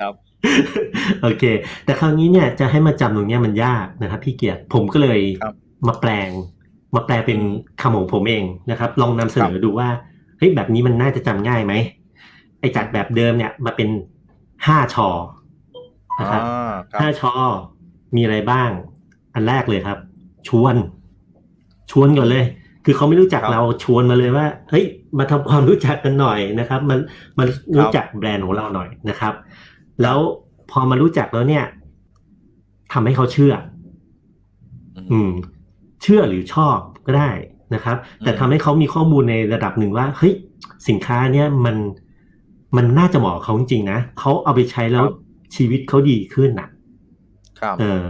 ครับ โอเค แต่คราวนี้เนี่ยจะให้มาจำตรงเนี้ยมันยากนะครับ พี่เกียรติผมก็เลยครับมาแปลง มาแปลเป็นอืมคำของผมเองนะครับ ลองนำเสนอครับดูว่าเฮ้ยแบบนี้มันน่าจะจำง่ายไหมไอ้จากแบบเดิมเนี่ยมาเป็นห้าชอนะครับอ่าครับห้าชอมีอะไรบ้าง อันแรกเลยครับ ชวน ชวนก่อนเลย คือเขาไม่รู้จักครับเราชวนมาเลยว่าเฮ้ยมาทำความรู้จักกันหน่อยนะครับ มันมันรู้จักแบรนด์ของเราหน่อยนะครับ แล้วพอมารู้จักแล้วเนี่ยทำให้เขาเชื่อ อืม เชื่อหรือชอบก็ได้นะครับ แต่อืมทำให้เขามีข้อมูลในระดับหนึ่งว่าเฮ้ยสินค้าเนี่ยมันมันน่าจะเหมาะกับเขาจริงๆนะเขาเอาไปใช้แล้วชีวิตเขาดีขึ้นน่ะครับเออ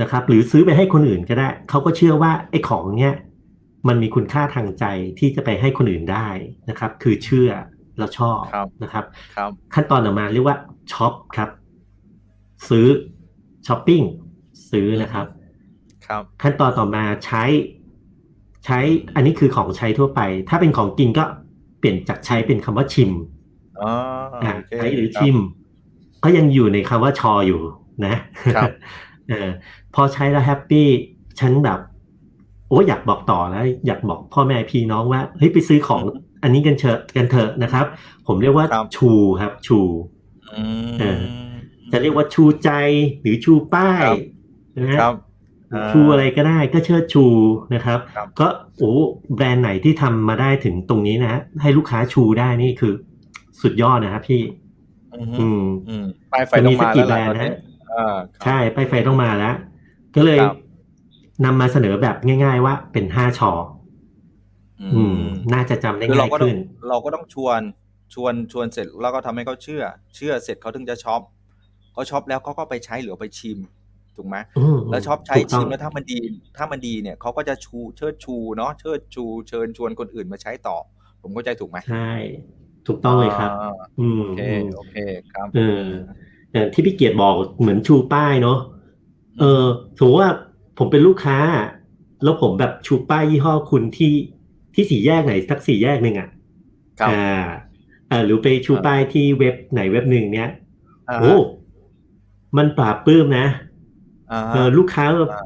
นะครับ หรือซื้อไปให้คนอื่นก็ได้เขาก็เชื่อว่าไอ้ของเนี้ย มันมีคุณค่าทางใจที่จะไปให้คนอื่นได้นะครับ คือเชื่อแล้วชอบครับนะครับครับขั้นตอนต่อมาเรียกว่าช็อปครับ ซื้อช้อปปิ้งซื้อนะครับ ครับ ขั้นตอนต่อมาใช้ ใช้ อันนี้คือของใช้ทั่วไป ถ้าเป็นของกินก็เปลี่ยนจากใช้เป็นคำว่าชิมอ๋ออะโอเคใช้หรือครับชิม ก็ยังอยู่ในคำว่าชออยู่นะ ครับเออพอใช้แล้วแฮปปี้ฉันแบบ โอ้อยากบอกต่อแล้วอยากบอกพ่อแม่พี่น้องว่าเฮ้ยไปซื้อของอันนี้กันเถอะกันเถอะนะครับ ผมเรียกว่าครับชูครับ ชูอืมเออจะเรียกว่าชูใจหรือชูป้ายครับนะฮะครับชูอะไรก็ได้ก็เชิดชูนะครับครับ ก็โอ้แบรนด์ไหนที่ทำมาได้ถึงตรงนี้นะฮะให้ลูกค้าชูได้นี่คือสุดยอดนะครับพี่ อืมอืมอืมป้ายไฟต้องมาแล้วล่ะจะมีสักกี่แบรนด์ตอนนี้ฮะอ่าครับใช่ป้ายไฟต้องมาแล้ว ก็เลยครับ นำมาเสนอแบบง่าย ๆ ว่าเป็นห้าชออือืมมน่าจะจำได้คือเราง่ายก็ต้อขึ้งนเราก็ต้องชวนชวนชวนเสร็จแล้วก็ทำให้เขาเชื่อ เชื่อเสร็จเขาถึงจะช็อปเขาช็อปแล้วเขาก็ไปใช้หรือเอาไปชิมถูกไหมอืมแล้วชอบใช้ถูกต้ชิองมแล้วถ้ามันดี ถ้ามันดีเนี่ยเขาก็จะชูเชิดชูเนาะเชิดชู เชิญชวนคนอื่นมาใช้ต่อ ผมเข้าใจถูกไหมใช่ ถูกต้องเลยครับอ่าอืมโอเคอืมโอเคครับเอออย่างที่พี่เกียรติบอกเหมือนชูป้ายเนาะเออสมมติว่า ผมเป็นลูกค้า แล้วผมแบบชูป้ายยี่ห้อคุณที่ที่สี่แยกไหนสักสี่แยกหนึ่งอะครับอ่าอ่าหรือไปชูป้ายที่เว็บไหนเว็บหนึ่งเนี้ยอ่าโอ้มันปราบปลื้มนะอ่าเออลูกค้าอ่า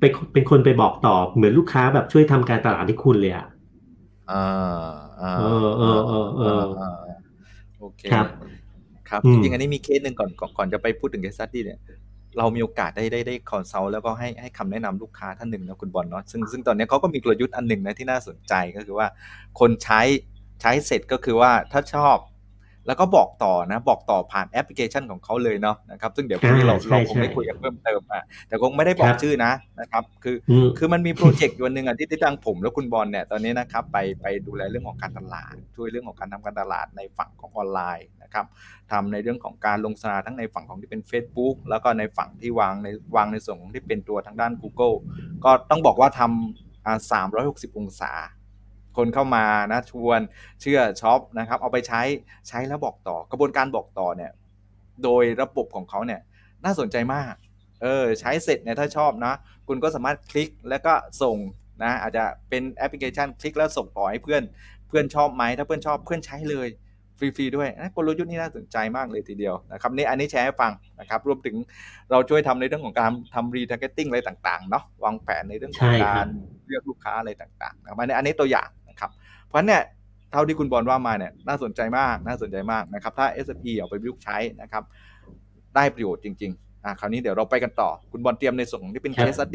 ไปเป็นคนไปบอกต่อเหมือนลูกค้าแบบช่วยทำการตลาดให้คุณเลยอะอ่าอ่าเออเออเออเอออ่าโอเคครับ ครับอืจมริงๆอันนี้มีเคสหนึ่งก่อนก่อนก่อนจะไปพูดถึงเคสตัดดี้เนี่ย เรามีโอกาสได้ได้ได้คอนซัลท์แล้วก็ให้ให้คำแนะนำลูกค้าท่านหนึ่งนะคุณบอลเนาะซึ่งซึ่งตอนนี้เขาก็มีกลยุทธ์อันหนึ่งนะที่น่าสนใจก็คือว่า คนใช้ใช้เสร็จก็คือว่าถ้าชอบ แล้วก็บอกต่อนะบอกต่อผ่านแอปพลิเคชันของเขาเลยเนาะนะครับซึ่งเดี๋ยวพรุ่งนี้เราอ่าใช่เราคงใช่ได้คุยกันเพิ่มเติมอะแต่คงไม่ได้บอคกรับชื่อนะนะครับคืออืมคือมันมีโปรเจกต์อยู่อันหนึ่งอะที่ที่ทางผมและคุณบอลเนี่ยตอนนี้นะครับไปไปดูแลเรื่องของการตลาด ช่วยเรื่องของการทำการตลาดในฝั่งของออนไลน์นะครับทำในเรื่องของการลงโฆษณาทั้งในฝั่งของที่เป็น Facebook แล้วก็ในฝั่งที่วางในวางในส่วนของที่เป็นตัวทางด้าน Google ก็ต้องบอกว่าทำอ่า360 องศา คนเข้ามานะชวนเชื่อช็อปนะครับเอาไปใช้ใช้แล้วบอกต่อกระบวนการบอกต่อเนี่ยโดยระบบของเขาเนี่ยน่าสนใจมากเออใช้เสร็จเนี่ยถ้าชอบนะคุณก็สามารถคลิกแล้วก็ส่งนะอาจจะเป็นแอปพลิเคชันคลิกแล้วส่งต่อให้เพื่อนเพื่อนชอบไหมถ้าเพื่อนชอบเพื่อนใช้เลยฟรีๆด้วยนะกลยุทธ์นี้น่าสนใจมากเลยทีเดียวนะครับนี่อันนี้แชร์ให้ฟังนะครับรวมถึงเราช่วยทำในเรื่องของการทำรีทาร์เก็ตติ้งอะไรต่างๆเนาะวางแผนในเรื่องของใช่ครับการเลือกลูกค้าอะไรต่างๆนะครับอันนี้อันนี้ตัวอย่างนะครับ เพราะเนี่ยเท่าที่คุณบอลว่ามาเนี่ยน่าสนใจมากน่าสนใจมากนะครับ ถ้า s p เอาไปประยุกต์ใช้นะครับ ได้ประโยชน์จริงๆอะคราวนี้เดี๋ยวเราไปกันต่อคุณบอลเตรียมในส่วนของที่เป็นครับ case study